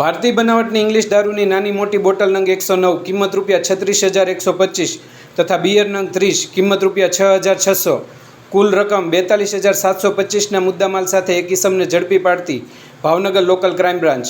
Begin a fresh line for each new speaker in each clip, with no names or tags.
ભારતીય બનાવટની ઇંગ્લિશ દારૂની નાની મોટી બોટલ નંગ એકસો નવ, કિંમત રૂપિયા છત્રીસ હજાર એકસો પચીસ તથા બિયર નંગ ત્રીસ, કિંમત રૂપિયા છ હજાર છસો. કુલ રકમ બેતાલીસ હજાર સાતસો પચીસના મુદ્દામાલ સાથે એક ઇસમને ઝડપી પાડતી ભાવનગર લોકલ ક્રાઇમ બ્રાન્ચ.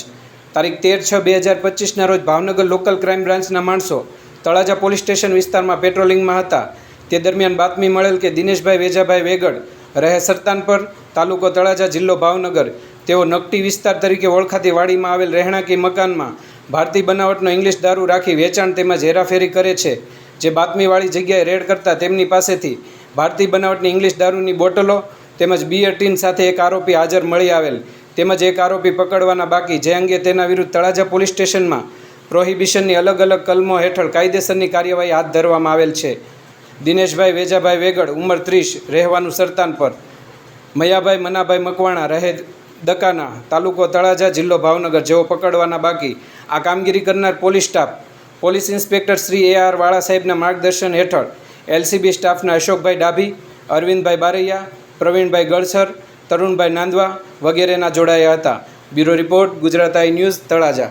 તારીખ તેર છ બે હજાર પચીસના રોજ ભાવનગર લોકલ ક્રાઇમ બ્રાન્ચના માણસો તળાજા પોલીસ સ્ટેશન વિસ્તારમાં પેટ્રોલિંગમાં હતા. તે દરમિયાન બાતમી મળેલ કે દિનેશભાઈ વેજાભાઈ વેગડ રહે સરતાનપર તાલુકો તળાજા જિલ્લો ભાવનગર. તેઓ નકટી વિસ્તાર તરીકે ઓળખાતી વાડીમાં આવેલ રહેણાંકી મકાનમાં ભારતીય બનાવટનો ઇંગ્લિશ દારૂ રાખી વેચાણ તેમજ હેરાફેરી કરે છે. જે બાતમીવાળી જગ્યાએ રેડ કરતા તેમની પાસેથી ભારતીય બનાવટની ઇંગ્લિશ દારૂની બોટલો તેમજ બિયર ટીન સાથે એક આરોપી હાજર મળી આવેલ. તેમજ એક આરોપી પકડવાના બાકી, જે અંગે તેના વિરુદ્ધ તળાજા પોલીસ સ્ટેશનમાં પ્રોહિબિશનની અલગ અલગ કલમો હેઠળ કાયદેસરની કાર્યવાહી હાથ ધરવામાં આવેલ છે. દિનેશભાઈ વેજાભાઈ વેગડ, ઉંમર ત્રીસ, રહેવાનું સરતાન પર. મયાભાઈ મનાભાઈ મકવાણા રહે દકાના, તાલુકો તળાજા, જિલ્લો ભાવનગર જેઓ પકડવાના બાકી. આ કામગીરી કરનાર police staff, police inspector Shri A R Vala સાહેબના માર્ગદર્શન હેઠળ એલસીબી સ્ટાફના અશોકભાઈ ડાભી, અરવિંદભાઈ બારૈયા, પ્રવીણભાઈ ગળસર, તરુણભાઈ નાંદવા વગેરેના જોડાયા હતા. Bureau report, Gujarat I news, Talaja.